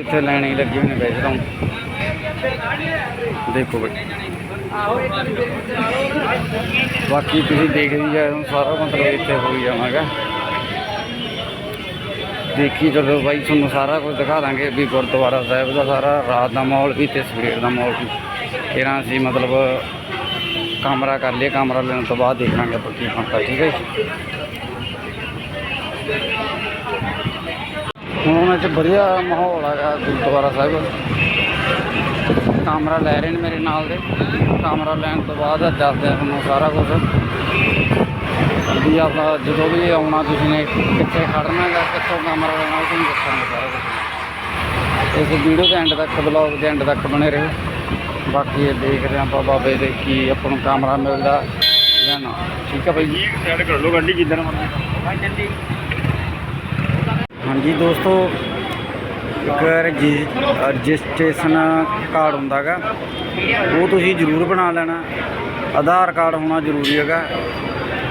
Speaker 1: ਇੱਥੇ ਲੈਣੇ ਲੱਗੇ ਹੋਏ ਨੇ ਵੈਸੇ ਤਾਂ ਦੇਖੋ ਬਾਈ। ਬਾਕੀ ਤੁਸੀਂ ਦੇਖਦੇ ਜਾਓ ਸਾਰਾ ਮਤਲਬ ਇੱਥੇ ਹੋਈ ਜਾਵਾਂਗਾ। ਦੇਖੀ ਚਲੋ ਬਾਈ, ਤੁਹਾਨੂੰ ਸਾਰਾ ਕੁਝ ਦਿਖਾ ਦਾਂਗੇ ਵੀ ਗੁਰਦੁਆਰਾ ਸਾਹਿਬ ਦਾ ਸਾਰਾ, ਰਾਤ ਦਾ ਮਾਹੌਲ ਵੀ ਤੇ ਸਵੇਰ ਦਾ ਮਾਹੌਲ ਵੀ। ਇਹਨਾਂ ਅਸੀਂ ਮਤਲਬ ਕਮਰਾ ਕਰ ਲਿਆ ਕਮਰਾ ਲੈਣ ਤੋਂ ਬਾਅਦ ਦੇਖਾਂਗੇ ਆਪਾਂ ਕੀ ਬਣਦਾ, ਠੀਕ ਹੈ ਜੀ। ਹੁਣ ਉਹਨਾਂ 'ਚ ਵਧੀਆ ਮਾਹੌਲ ਹੈਗਾ ਗੁਰਦੁਆਰਾ ਸਾਹਿਬ। ਕੈਮਰਾ ਲੈ ਰਹੇ ਨੇ ਮੇਰੇ ਨਾਲ ਦੇ। ਕੈਮਰਾ ਲੈਣ ਤੋਂ ਬਾਅਦ ਦੱਸਦੇ ਆ ਤੁਹਾਨੂੰ ਸਾਰਾ ਕੁਝ ਵੀ ਆਪਾਂ ਜਦੋਂ ਵੀ ਆਉਣਾ, ਤੁਸੀਂ ਨੇ ਕਿੱਥੇ ਖੜਨਾ ਜਾਂ ਕਿੱਥੋਂ ਕੈਮਰਾ ਲੈਣਾ, ਉਹ ਤੁਹਾਨੂੰ ਦੱਸਾਂਗੇ ਸਾਰਾ ਕੁਝ ਇਸ ਵੀਡੀਓ ਦੇ ਐਂਡ ਤੱਕ ਬਲੌਗ ਦੇ ਐਂਡ ਤੱਕ ਬਣੇ ਰਹੋ। ਬਾਕੀ ਇਹ ਦੇਖਦੇ ਹਾਂ ਆਪਾਂ ਬਾਬੇ ਦੇ ਕੀ ਆਪਾਂ ਨੂੰ ਕੈਮਰਾ ਮਿਲਦਾ ਜਾਂ ਨਾ। ਠੀਕ ਹੈ ਭਾਈ ਜੀ?
Speaker 3: ਸੈਂਡ ਕਰ ਲਓ ਗੱਡੀ ਜਿੱਦਣ ਮਰਜ਼ੀ
Speaker 1: ਹਾਂਜੀ ਦੋਸਤੋ, ਇੱਕ ਰਜਿ- ਰਜਿਸਟ੍ਰੇਸ਼ਨ ਕਾਰਡ ਹੁੰਦਾਗਾ ਉਹ ਤੁਸੀਂ ਜ਼ਰੂਰ ਬਣਾ ਲੈਣਾ। ਆਧਾਰ ਕਾਰਡ ਹੋਣਾ ਜ਼ਰੂਰੀ ਹੈਗਾ,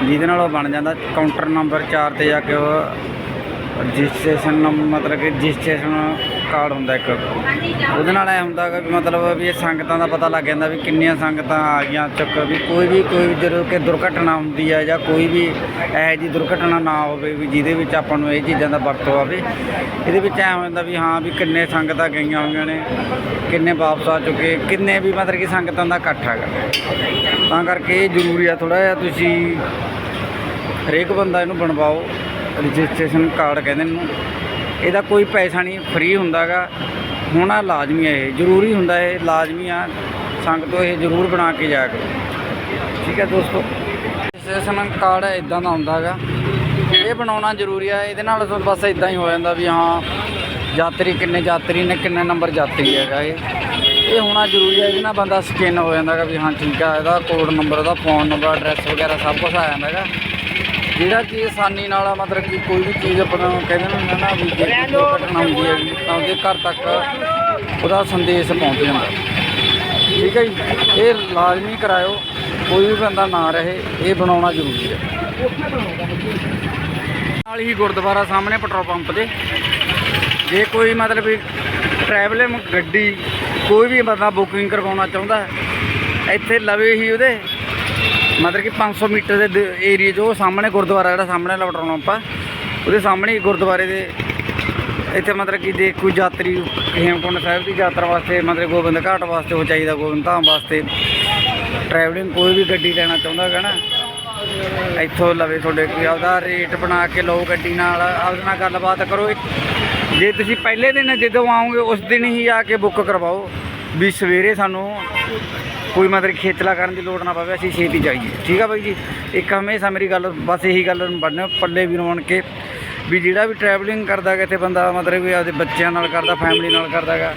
Speaker 1: ਜਿਹਦੇ ਨਾਲ ਉਹ ਬਣ ਜਾਂਦਾ। ਕਾਊਂਟਰ ਨੰਬਰ 4 ਤੇ ਜਾ ਕੇ ਉਹ ਰਜਿਸਟ੍ਰੇਸ਼ਨ ਨੰਬਰ ਮਤਲਬ ਕਿ ਰਜਿਸਟ੍ਰੇਸ਼ਨ ਕਾਰਡ ਹੁੰਦਾ ਇੱਕ। ਉਹਦੇ ਨਾਲ ਐ ਹੁੰਦਾ ਹੈਗਾ ਵੀ ਮਤਲਬ ਵੀ ਇਹ ਸੰਗਤਾਂ ਦਾ ਪਤਾ ਲੱਗ ਜਾਂਦਾ ਵੀ ਕਿੰਨੀਆਂ ਸੰਗਤਾਂ ਆ ਗਈਆਂ ਚੱਕ ਵੀ ਕੋਈ ਵੀ ਕੋਈ ਵੀ ਜਦੋਂ ਕਿ ਦੁਰਘਟਨਾ ਹੁੰਦੀ ਆ ਜਾਂ ਕੋਈ ਵੀ ਇਹੋ ਜਿਹੀ ਦੁਰਘਟਨਾ ਨਾ ਹੋਵੇ ਵੀ ਜਿਹਦੇ ਵਿੱਚ ਆਪਾਂ ਨੂੰ ਇਹ ਚੀਜ਼ਾਂ ਦਾ ਵਰਤੋਂ ਆਵੇ ਇਹਦੇ ਵਿੱਚ ਐ ਹੋ ਜਾਂਦਾ ਵੀ ਹਾਂ ਵੀ ਕਿੰਨੇ ਸੰਗਤਾਂ ਗਈਆਂ ਹੋਈਆਂ ਨੇ, ਕਿੰਨੇ ਵਾਪਸ ਆ ਚੁੱਕੇ, ਕਿੰਨੇ ਵੀ ਮਤਲਬ ਕਿ ਸੰਗਤਾਂ ਦਾ ਇਕੱਠ ਹੈਗਾ। ਤਾਂ ਕਰਕੇ ਇਹ ਜ਼ਰੂਰੀ ਆ ਥੋੜਾ ਜਿਹਾ ਤੁਸੀਂ ਹਰੇਕ ਬੰਦਾ ਇਹਨੂੰ ਬਣਵਾਓ, ਰਜਿਸਟ੍ਰੇਸ਼ਨ ਕਾਰਡ ਕਹਿੰਦੇ ਇਹਨੂੰ। ਇਹਦਾ ਕੋਈ ਪੈਸਾ ਨਹੀਂ ਫ੍ਰੀ ਹੁੰਦਾਗਾ। ਹੋਣਾ ਲਾਜ਼ਮੀ ਹੈ ਇਹ, ਜ਼ਰੂਰੀ ਹੁੰਦਾ ਇਹ ਲਾਜ਼ਮੀ ਆ। ਸੰਗਤੋਂ ਇਹ ਜ਼ਰੂਰ ਬਣਾ ਕੇ ਜਾ ਕਰੋ। ਠੀਕ ਹੈ ਦੋਸਤੋ? ਰਜਿਸਟ੍ਰੇਸ਼ਨ ਕਾਰਡ ਇਦਾਂ ਦਾ ਹੁੰਦਾਗਾ। ਇਹ ਬਣਾਉਣਾ ਜ਼ਰੂਰੀ ਆ, ਇਹਦੇ ਨਾਲ ਬਸ ਇਦਾਂ ਹੀ ਹੋ ਜਾਂਦਾ ਵੀ ਹਾਂ, ਯਾਤਰੀ ਕਿੰਨੇ ਯਾਤਰੀ ਨੇ, ਕਿੰਨੇ ਨੰਬਰ ਯਾਤਰੀ ਹੈਗਾ ਇਹ। ਇਹ ਹੋਣਾ ਜ਼ਰੂਰੀ ਹੈ ਇਹਦੇ ਬੰਦਾ ਸਕੈਨ ਹੋ ਜਾਂਦਾਗਾ ਵੀ ਹਾਂ ਠੀਕ ਆ, ਇਹਦਾ ਕੋਡ ਨੰਬਰ ਇਹਦਾ ਫੋਨ ਨੰਬਰ ਐਡਰੈਸ ਵਗੈਰਾ ਸਭ ਕੁਝ ਆ ਜਾਂਦਾ ਹੈਗਾ ਜਿਹੜਾ ਕਿ ਆਸਾਨੀ ਨਾਲ ਮਤਲਬ ਕਿ ਕੋਈ ਵੀ ਚੀਜ਼ ਆਪਾਂ ਨੂੰ ਕਹਿੰਦੇ ਨੇ ਹੁੰਦੇ ਨਾ ਵੀ ਜੇ ਕੋਈ ਦੁਰਘਟਨਾ ਹੁੰਦੀ ਹੈ ਤਾਂ ਉਹਦੇ ਘਰ ਤੱਕ ਉਹਦਾ ਸੰਦੇਸ਼ ਪਹੁੰਚ ਜਾਂਦਾ। ਠੀਕ ਹੈ ਜੀ? ਇਹ ਲਾਜ਼ਮੀ ਕਰਾਇਓ ਕੋਈ ਵੀ ਬੰਦਾ ਨਾ ਰਹੇ ਇਹ ਬਣਾਉਣਾ ਜ਼ਰੂਰੀ ਹੈ। ਨਾਲ ਹੀ ਗੁਰਦੁਆਰਾ ਸਾਹਮਣੇ ਪੈਟਰੋਲ ਪੰਪ ਦੇ ਜੇ ਕੋਈ ਮਤਲਬ ਟਰੈਵਲਿੰਗ ਗੱਡੀ ਕੋਈ ਵੀ ਬੰਦਾ ਬੁਕਿੰਗ ਕਰਵਾਉਣਾ ਚਾਹੁੰਦਾ ਇੱਥੇ ਲਵੇ ਹੀ ਉਹਦੇ। ਮਤਲਬ ਕਿ 500 ਮੀਟਰ ਦੇ ਏਰੀਆ ਜੋ ਸਾਹਮਣੇ ਗੁਰਦੁਆਰਾ ਜਿਹੜਾ ਸਾਹਮਣੇ ਵਾਲਾ ਪੈਟਰੋਲ ਉਹਦੇ ਸਾਹਮਣੇ ਹੀ ਗੁਰਦੁਆਰੇ ਦੇ, ਇੱਥੇ ਮਤਲਬ ਕਿ ਜੇ ਕੋਈ ਯਾਤਰੀ ਹੇਮਕੁੰਟ ਸਾਹਿਬ ਦੀ ਯਾਤਰਾ ਵਾਸਤੇ, ਮਤਲਬ ਗੋਬਿੰਦ ਘਾਟ ਵਾਸਤੇ ਉਹ ਚਾਹੀਦਾ, ਗੋਬਿੰਦ ਧਾਮ ਵਾਸਤੇ। ਟਰੈਵਲਿੰਗ ਕੋਈ ਵੀ ਗੱਡੀ ਲੈਣਾ ਚਾਹੁੰਦਾ ਹੈਗਾ ਨਾ, ਇੱਥੋਂ ਲਵੇ ਤੁਹਾਡੇ ਕੋਈ ਆਪਦਾ ਰੇਟ ਬਣਾ ਕੇ ਲਓ ਗੱਡੀ ਨਾਲ, ਆਪਦੇ ਨਾਲ ਗੱਲਬਾਤ ਕਰੋ। ਜੇ ਤੁਸੀਂ ਪਹਿਲੇ ਦਿਨ ਜਦੋਂ ਆਓਗੇ, ਉਸ ਦਿਨ ਹੀ ਆ ਕੇ ਬੁੱਕ ਕਰਵਾਓ। ਵੀ ਸਵੇਰੇ ਸਾਨੂੰ ਕੋਈ ਮਤਲਬ ਖੇਚਲਾ ਕਰਨ ਦੀ ਲੋੜ ਨਾ ਪਵੇ, ਅਸੀਂ ਛੇਤੀ ਜਾਈਏ। ਠੀਕ ਆ ਬਾਈ ਜੀ? ਇੱਕ ਹਮੇਸ਼ਾ ਮੇਰੀ ਗੱਲ, ਬਸ ਇਹੀ ਗੱਲ ਬਣਨੇ ਪੱਲੇ ਵੀ ਰੋਣ ਕੇ ਵੀ ਜਿਹੜਾ ਵੀ ਟਰੈਵਲਿੰਗ ਕਰਦਾ ਗਾ, ਇੱਥੇ ਬੰਦਾ ਮਤਲਬ ਵੀ ਆਪਦੇ ਬੱਚਿਆਂ ਨਾਲ ਕਰਦਾ ਫੈਮਿਲੀ ਨਾਲ ਕਰਦਾ ਗਾ,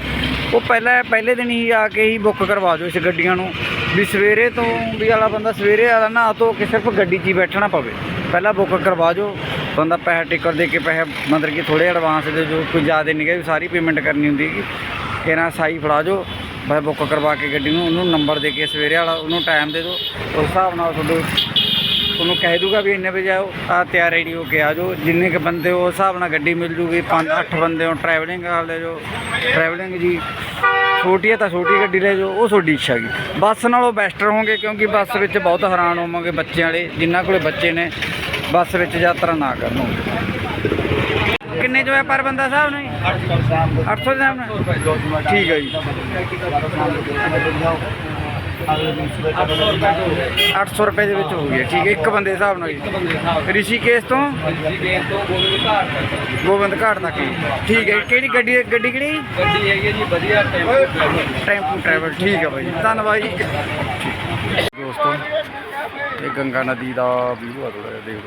Speaker 1: ਉਹ ਪਹਿਲਾਂ, ਪਹਿਲੇ ਦਿਨ ਹੀ ਆ ਕੇ ਹੀ ਬੁੱਕ ਕਰਵਾ ਦਿਓ ਇਸ ਗੱਡੀਆਂ ਨੂੰ। ਵੀ ਸਵੇਰੇ ਤੋਂ ਵੀ ਵਾਲਾ ਬੰਦਾ ਸਵੇਰੇ ਵਾਲਾ ਨਾ ਧੋ ਕੇ ਸਿਰਫ ਗੱਡੀ 'ਚ ਹੀ ਬੈਠਣਾ ਪਵੇ। ਪਹਿਲਾਂ ਬੁੱਕ ਕਰਵਾ ਦਿਓ, ਬੰਦਾ ਪੈਸੇ ਟਿਕਟ ਦੇ ਕੇ ਪੈਸੇ ਮਤਲਬ ਕਿ ਥੋੜੇ ਐਡਵਾਂਸ ਦੇ ਜੋ ਕੋਈ ਜ਼ਿਆਦਾ ਨਹੀਂ ਗਏ ਸਾਰੀ ਪੇਮੈਂਟ ਕਰਨੀ ਹੁੰਦੀ ਹੈਗੀ। ਕਿਹਨਾਂ ਸਾਈ ਫੜਾ ਜੋ ਬਸ ਬੁੱਕ ਕਰਵਾ ਕੇ ਗੱਡੀ ਨੂੰ, ਉਹਨੂੰ ਨੰਬਰ ਦੇ ਕੇ ਸਵੇਰੇ ਵਾਲਾ ਉਹਨੂੰ ਟਾਈਮ ਦੇ ਦਿਓ ਉਸ ਹਿਸਾਬ ਨਾਲ ਤੁਹਾਡੇ ਤੁਹਾਨੂੰ ਕਹਿ ਦੂਗਾ ਵੀ ਇੰਨੇ ਵਜੇ ਆਓ ਆ ਤਿਆਰ ਰੈਡੀ ਹੋ ਕੇ ਆ ਜਾਓ। ਜਿੰਨੇ ਕ ਬੰਦੇ ਹੋ, ਉਸ ਹਿਸਾਬ ਨਾਲ ਗੱਡੀ ਮਿਲ ਜੂਗੀ। 5-8 ਬੰਦੇ ਹੋ ਟਰੈਵਲਿੰਗ ਕਰ ਲੈ ਜਾਓ। ਟਰੈਵਲਿੰਗ ਜੀ, ਛੋਟੀ ਹੈ ਤਾਂ ਛੋਟੀ ਗੱਡੀ ਲੈ ਜਾਓ, ਉਹ ਤੁਹਾਡੀ ਇੱਛਾ ਗੀ ਬੱਸ ਨਾਲੋਂ ਬੈਸਟ ਰਹੋਗੇ, ਕਿਉਂਕਿ ਬੱਸ ਵਿੱਚ ਬਹੁਤ ਹੈਰਾਨ ਹੋਵਾਂਗੇ ਬੱਚਿਆਂ ਵਾਲੇ, ਜਿਨ੍ਹਾਂ ਕੋਲੇ ਬੱਚੇ ਨੇ, ਬੱਸ ਵਿੱਚ ਯਾਤਰਾ ਨਾ ਕਰਨ ਕਿੰਨੇ ਜੋ ਹੈ ਪਰ ਬੰਦਾ ਸਾਹਿਬ ਨੇ 800 ਦੇ ਹਿਸਾਬ ਨਾਲ। ਠੀਕ ਹੈ ਜੀ। 800 ਰੁਪਏ ਦੇ ਵਿੱਚ ਹੋ ਗਿਆ। ਠੀਕ ਹੈ ਇੱਕ ਬੰਦੇ ਦੇ ਹਿਸਾਬ ਨਾਲ ਜੀ। ਰਿਸ਼ੀਕੇਸ਼ ਤੋਂ ਗੋਬਿੰਦ ਘਾਟ ਤੱਕ ਜੀ। ਠੀਕ ਹੈ ਕਿਹੜੀ ਗੱਡੀ ਗੱਡੀ ਕਿਹੜੀ?
Speaker 2: ਗੱਡੀ ਹੈਗੀ ਜੀ ਵਧੀਆ ਟੈਂਪੂ
Speaker 1: ਟਰੈਵਲ। ਠੀਕ ਹੈ ਬਾਈ ਧੰਨਵਾਦ ਜੀ। ਦੋਸਤੋ ਇਹ ਗੰਗਾ ਨਦੀ ਦਾ ਵਿਊ ਆ ਥੋੜਾ ਜਿਹਾ ਦੇਖ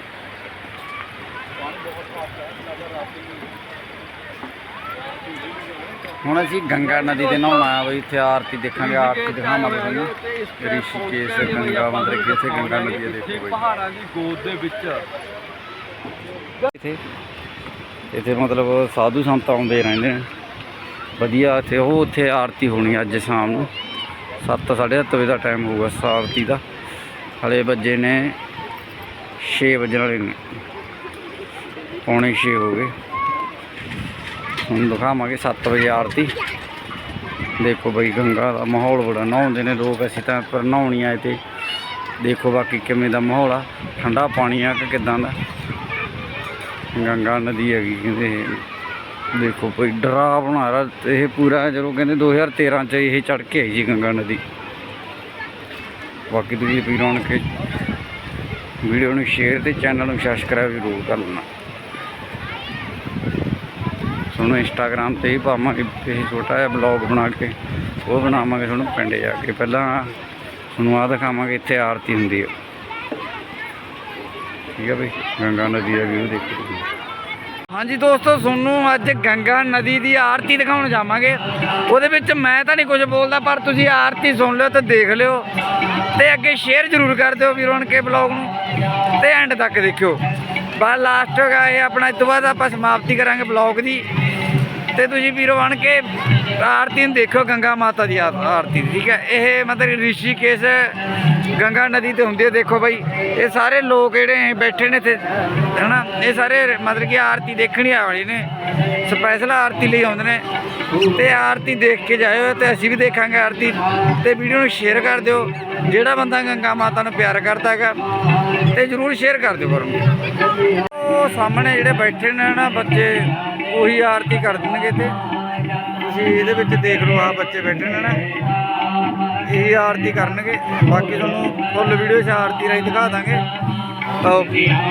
Speaker 1: ਹੁਣ ਅਸੀਂ ਗੰਗਾ ਨਦੀ ਤੇ ਨਹਾਉਣ ਆਇਆ ਬਈ ਇੱਥੇ ਆਰਤੀ ਦੇਖਾਂਗੇ ਆਰਤੀ ਦਿਖਾਵਾਂਗੇ ਤੁਹਾਨੂੰ। ਰਿਸ਼ੀਕੇਸ਼ ਗੰਗਾ ਮੰਦਰ ਕਿ ਇੱਥੇ ਗੰਗਾ ਨਦੀ ਹੈ ਦੇਖੋ ਬਈ।
Speaker 2: ਪਹਾੜਾਂ ਦੀ ਗੋਦ ਦੇ ਵਿੱਚ।
Speaker 1: ਇੱਥੇ ਇੱਥੇ ਮਤਲਬ ਸਾਧੂ ਸੰਤ ਆਉਂਦੇ ਰਹਿੰਦੇ ਨੇ। ਵਧੀਆ ਇੱਥੇ ਉਹ ਉੱਥੇ ਆਰਤੀ ਹੋਣੀ ਅੱਜ ਸ਼ਾਮ ਨੂੰ। 7:30 ਵਜੇ ਦਾ ਟਾਈਮ ਹੋਊਗਾ ਆਰਤੀ ਦਾ। ਹਲੇ ਵੱਜੇ ਨੇ 6 ਵਜਣ ਵਾਲੇ ਨੇ। ਪੌਣੇ 6 ਹੋ ਗਏ। ਹੁਣ ਦਿਖਾਵਾਂਗੇ 7 ਵਜੇ ਆਰਤੀ। ਦੇਖੋ ਬਈ ਗੰਗਾ ਦਾ ਮਾਹੌਲ ਬੜਾ ਨਹਾਉਂਦੇ ਨੇ ਲੋਕ, ਅਸੀਂ ਤਾਂ ਪਰ ਨਹਾਉਣੀ ਆਏ ਤੇ ਦੇਖੋ ਬਾਕੀ ਕਿਵੇਂ ਦਾ ਮਾਹੌਲ ਆ। ਠੰਡਾ ਪਾਣੀ ਆ ਕਿ ਕਿਦਾਂ ਦਾ? ਗੰਗਾ ਨਦੀ ਹੈਗੀ ਕਹਿੰਦੇ ਇਹ। ਦੇਖੋ ਕੋਈ ਡਰਾ ਬਣਾ ਰਾ ਇਹ ਪੂਰਾ, ਜਦੋਂ ਕਹਿੰਦੇ 2013 ਚ ਇਹ ਚੜ ਕੇ ਆਈ ਜੀ ਗੰਗਾ ਨਦੀ। ਬਾਕੀ ਤੁਸੀਂ ਵੀ ਰੌਣ ਕੇ ਵੀਡੀਓ ਨੂੰ ਸ਼ੇਅਰ ਤੇ ਚੈਨਲ ਨੂੰ ਸਬਸਕ੍ਰਾਈਬ ਜ਼ਰੂਰ ਕਰ ਲੈਣਾ ਤੁਹਾਨੂੰ ਇੰਸਟਾਗ੍ਰam ਤੇ ਹੀ ਪਾਵਾਂਗੇ ਇਹ ਛੋਟਾ ਜਿਹਾ ਬਲੌਗ ਬਣਾ ਕੇ, ਉਹ ਬਣਾਵਾਂਗੇ ਤੁਹਾਨੂੰ ਪਿੰਡ ਜਾ ਕੇ। ਪਹਿਲਾਂ ਤੁਹਾਨੂੰ ਆ ਦਿਖਾਵਾਂਗੇ, ਇੱਥੇ ਆਰਤੀ ਹੁੰਦੀ ਹੈ ਠੀਕ ਹੈ ਬਈ, ਗੰਗਾ ਨਦੀ ਦਾ ਵਿਊ ਦੇਖੋ ਹਾਂਜੀ ਦੋਸਤੋ, ਤੁਹਾਨੂੰ ਅੱਜ ਗੰਗਾ ਨਦੀ ਦੀ ਆਰਤੀ ਦਿਖਾਉਣ ਜਾਵਾਂਗੇ। ਉਹਦੇ ਵਿੱਚ ਮੈਂ ਤਾਂ ਨਹੀਂ ਕੁਝ ਬੋਲਦਾ, ਪਰ ਤੁਸੀਂ ਆਰਤੀ ਸੁਣ ਲਿਓ ਤੇ ਦੇਖ ਲਿਓ। ਤੇ ਅੱਗੇ ਸ਼ੇਅਰ ਜ਼ਰੂਰ ਕਰ ਦਿਓ ਵੀਰੋਂ ਕੇ ਬਲੌਗ ਨੂੰ। ਤੇ ਐਂਡ ਤੱਕ ਦੇਖਿਓ। ਬਸ ਲਾਸਟ ਹੈਗਾ ਇਹ ਆਪਣਾ ਇਸ ਤੋਂ ਬਾਅਦ ਆਪਾਂ ਸਮਾਪਤੀ ਕਰਾਂਗੇ ਬਲੌਗ ਦੀ। ਤੇ ਤੁਸੀਂ ਵੀਰੋ ਬਣ ਕੇ ਆਰਤੀ ਨੂੰ ਦੇਖੋ, ਗੰਗਾ ਮਾਤਾ ਦੀ ਆ- ਆਰਤੀ ਠੀਕ ਹੈ? ਇਹ ਮਤਲਬ ਰਿਸ਼ੀਕੇਸ਼ ਗੰਗਾ ਨਦੀ ਤੇ ਹੁੰਦੀ ਹੈ, ਦੇਖੋ ਬਾਈ। ਇਹ ਸਾਰੇ ਲੋਕ ਜਿਹੜੇ ਬੈਠੇ ਨੇ ਇੱਥੇ, ਹਨਾ? ਇਹ ਸਾਰੇ ਮਤਲਬ ਕਿ ਆਰਤੀ ਦੇਖਣੀ ਆ ਵਾਲੇ ਨੇ। ਸਪੈਸ਼ਲ ਆਰਤੀ ਲਈ ਆਉਂਦੇ ਨੇ। ਤੇ ਆਰਤੀ ਦੇਖ ਕੇ ਜਾਇਓ ਤੇ ਅਸੀਂ ਵੀ ਦੇਖਾਂਗੇ ਆਰਤੀ। ਤੇ ਵੀਡੀਓ ਨੂੰ ਸ਼ੇਅਰ ਕਰ ਦਿਓ। ਜਿਹੜਾ ਬੰਦਾ ਗੰਗਾ ਮਾਤਾ ਨੂੰ ਪਿਆਰ ਕਰਦਾ ਹੈਗਾ, ਤੇ ਜਰੂਰ ਸ਼ੇਅਰ ਕਰ ਦਿਓ ਕਰੋ ਉਹ ਸਾਹਮਣੇ ਜਿਹੜੇ ਬੈਠੇ ਨੇ ਨਾ ਬੱਚੇ ਉਹੀ ਆਰਤੀ ਕਰ ਦੇਣਗੇ ਤੇ ਤੁਸੀਂ ਇਹਦੇ ਵਿੱਚ ਦੇਖ ਲਓ ਆ ਬੱਚੇ ਬੈਠੇ ਨੇ ਨਾ। ਇਹ ਆਰਤੀ ਕਰਨਗੇ। ਬਾਕੀ ਤੁਹਾਨੂੰ ਫੁੱਲ ਵੀਡੀਓ 'ਚ ਆਰਤੀ ਰਾਹੀਂ ਦਿਖਾ ਦਾਂਗੇ।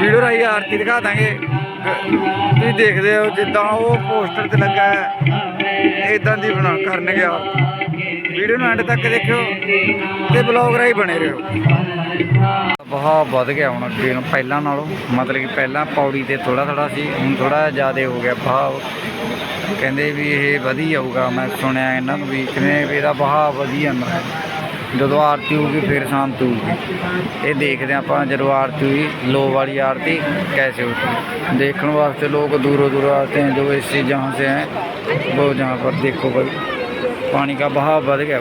Speaker 1: ਵੀਡੀਓ ਰਾਹੀਂ ਆਰਤੀ ਦਿਖਾ ਦਾਂਗੇ। ਤੁਸੀਂ ਦੇਖਦੇ ਹੋ ਜਿੱਦਾਂ ਉਹ ਪੋਸਟਰ ਤੇ ਲੱਗਾ ਹੈ ਇਦਾਂ ਦੀ ਬਣਾ ਕਰਨਗੇ ਆਰਤੀ। ਵੀਡੀਓ ਨੂੰ ਐਂਡ ਤੱਕ ਦੇਖਿਓ ਤੇ ਬਲੌਗ ਰਾਹੀਂ ਬਣੇ ਰਹੋ। ਬਹੁਤ ਵੱਧ ਗਿਆ ਹੁਣ ਅੱਗੇ ਨੂੰ ਪਹਿਲਾਂ ਨਾਲੋਂ। ਮਤਲਬ ਕਿ ਪਹਿਲਾਂ ਪੌੜੀ ਤੇ ਥੋੜਾ ਥੋੜਾ ਸੀ, ਹੁਣ ਥੋੜਾ ਜ਼ਿਆਦਾ ਹੋ ਗਿਆ ਭਾਵ ਕਹਿੰਦੇ ਵੀ ਇਹ ਵਧੀ ਜਾਊਗਾ ਮੈਂ ਸੁਣਿਆ ਇਹਨਾਂ ਨੂੰ ਵੀ ਕਿਨੇ ਵੀ ਇਹਦਾ ਬਹਾ ਵਧੀਆ ਨਾ ਜਦੋਂ ਆਰਤੀ ਹੋਊਗੀ, ਫਿਰ ਸ਼ਾਂਤ ਹੋਊਗੀ। ਇਹ ਦੇਖਦੇ ਆਪਾਂ ਜਦੋਂ ਆਰਤੀ ਹੋਈ ਲੋ ਵਾਲੀ ਆਰਤੀ ਕੈਸੇ ਹੋਊਗੀ ਦੇਖਣ ਵਾਸਤੇ ਲੋਕ ਦੂਰੋਂ ਦੂਰੋਂ ਆਤੇ ਹਨ ਜੋ ਇਸ ਜਹਾਂ ਸੇ ਹੈ ਉਹ ਜਹਾਂ ਪਰ ਦੇਖੋ ਭਾਈ। पानी का बहाव बढ़ गया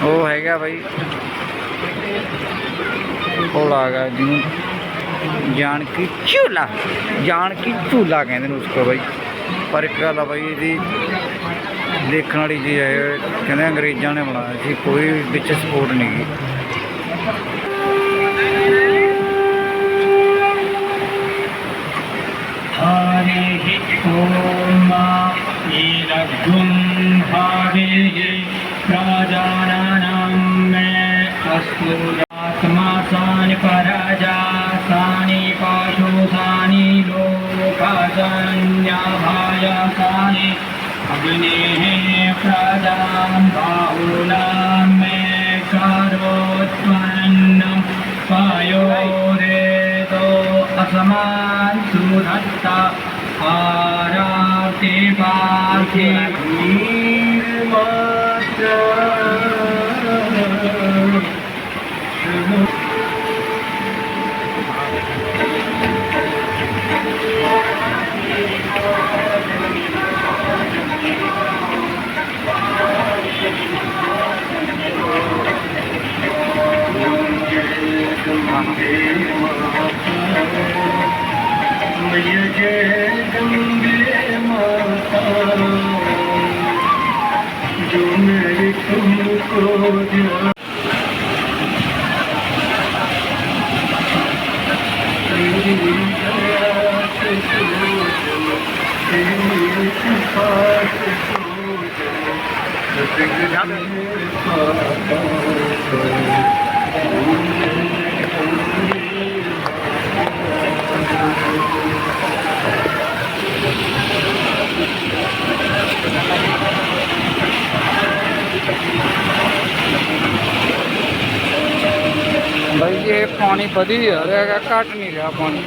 Speaker 1: वो है क्या भाई ਘੋੜਾ ਹੈਗਾ ਜਿਹਨੂੰ ਜਾਨਕੀ ਝੂਲਾ ਜਾਨਕੀ ਝੂਲਾ ਕਹਿੰਦੇ ਨੇ ਉਸਕੋ ਬਾਈ ਪਰ ਇੱਕ ਗੱਲ ਆ ਬਾਈ ਇਹਦੀ ਦੇਖਣ ਵਾਲੀ ਚੀਜ਼ ਹੈ ਇਹ ਕਹਿੰਦੇ ਅੰਗਰੇਜ਼ਾਂ ਨੇ ਬਣਾਇਆ ਸੀ ਕੋਈ ਵਿੱਚ ਸਪੋਰਟ ਨਹੀਂ ਗੀ
Speaker 4: हरे ओम रघ्वं भावि ये प्रजानानां मे अस्तुलात्मासानि पराजासानि पाशुसानि लोपाजन्या भायासानि अग्नेः प्रजां पाउनां मे कारोत्पन्न पयोतो असमान् सुरता आरा Yeah.
Speaker 1: ਬਾਈ ਜੀ ਇਹ ਪਾਣੀ ਵਧੀ ਜਾ ਰਿਹਾ ਹੈਗਾ ਘਟ ਨਹੀਂ ਰਿਹਾ ਪਾਣੀ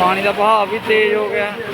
Speaker 1: ਪਾਣੀ ਦਾ ਵਹਾਅ ਵੀ ਤੇਜ਼ ਹੋ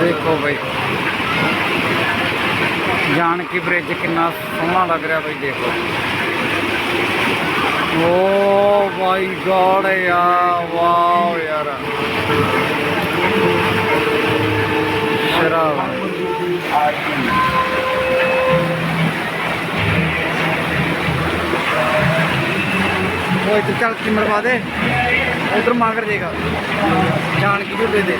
Speaker 1: ਦੇਖੋ
Speaker 4: ਬਈ ਜਾਨਕੀ ਬ੍ਰਿਜ ਕਿੰਨਾ ਸੋਹਣਾ ਲੱਗ ਰਿਹਾ ਬਈ ਦੇਖੋ ਓ ਮਾਈ ਗॉड ਯਾਰ ਵਾਓ ਯਾਰ ਸ਼ਰਾਬ ਉਹ ਇੱਥੇ ਚੱਲ ਕੇ ਮਰਵਾ ਦੇ ਉਧਰ ਮਾਂਗਰ ਜੇਗਾ ਜਾਨਕੀ ਝੂਲੇ ਦੇ।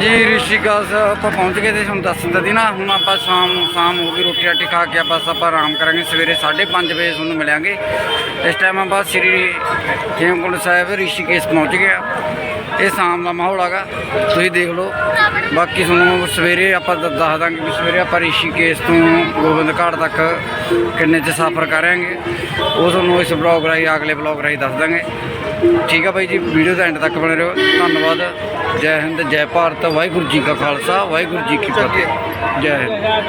Speaker 4: ਜੀ ਰਿਸ਼ੀਕਾ ਆਪਾਂ ਪਹੁੰਚ ਗਏ ਤੇ ਤੁਹਾਨੂੰ ਦੱਸ ਦਿੰਦਾ ਸੀ ਨਾ ਹੁਣ ਆਪਾਂ ਸ਼ਾਮ ਨੂੰ ਸ਼ਾਮ ਹੋ ਗਈ, ਰੋਟੀ ਰਾਟੀ ਖਾ ਕੇ ਬਸ ਆਪਾਂ ਆਰਾਮ ਕਰਾਂਗੇ। ਸਵੇਰੇ 5:30 ਵਜੇ ਤੁਹਾਨੂੰ ਮਿਲਾਂਗੇ। ਇਸ ਟਾਈਮ ਆਪਾਂ ਸ੍ਰੀ ਹੇਮਕੁੰਟ ਸਾਹਿਬ, ਰਿਸ਼ੀਕੇਸ਼ ਪਹੁੰਚ ਗਏ ਆ। ਇਹ ਸ਼ਾਮ ਦਾ ਮਾਹੌਲ ਹੈਗਾ। ਤੁਸੀਂ ਦੇਖ ਲਓ। ਬਾਕੀ ਤੁਹਾਨੂੰ ਸਵੇਰੇ ਆਪਾਂ ਦ- ਦੱਸ ਦਾਂਗੇ ਕਿ ਸਵੇਰੇ ਆਪਾਂ ਰਿਸ਼ੀਕੇਸ਼ ਤੋਂ ਗੋਬਿੰਦ ਘਾਟ ਤੱਕ ਕਿੰਨੇ ਚ ਸਫ਼ਰ ਕਰਾਂਗੇ। ਉਹ ਤੁਹਾਨੂੰ ਇਸ ਬਲੌਗ ਰਾਹੀਂ, ਅਗਲੇ ਬਲੌਗ ਰਾਹੀਂ ਦੱਸ ਦਾਂਗੇ। ਠੀਕ ਆ ਬਾਈ ਜੀ ਵੀਡੀਓ ਦਾ ਐਂਡ ਤੱਕ ਬਣੇ ਰਹੋ। ਧੰਨਵਾਦ। ਜੈ ਹਿੰਦ, ਜੈ ਭਾਰਤ। ਵਾਹਿਗੁਰੂ ਜੀ ਕਾ ਖਾਲਸਾ, ਵਾਹਿਗੁਰੂ ਜੀ ਕੀ ਫਤਿਹ। ਜੈ ਹਿੰਦ।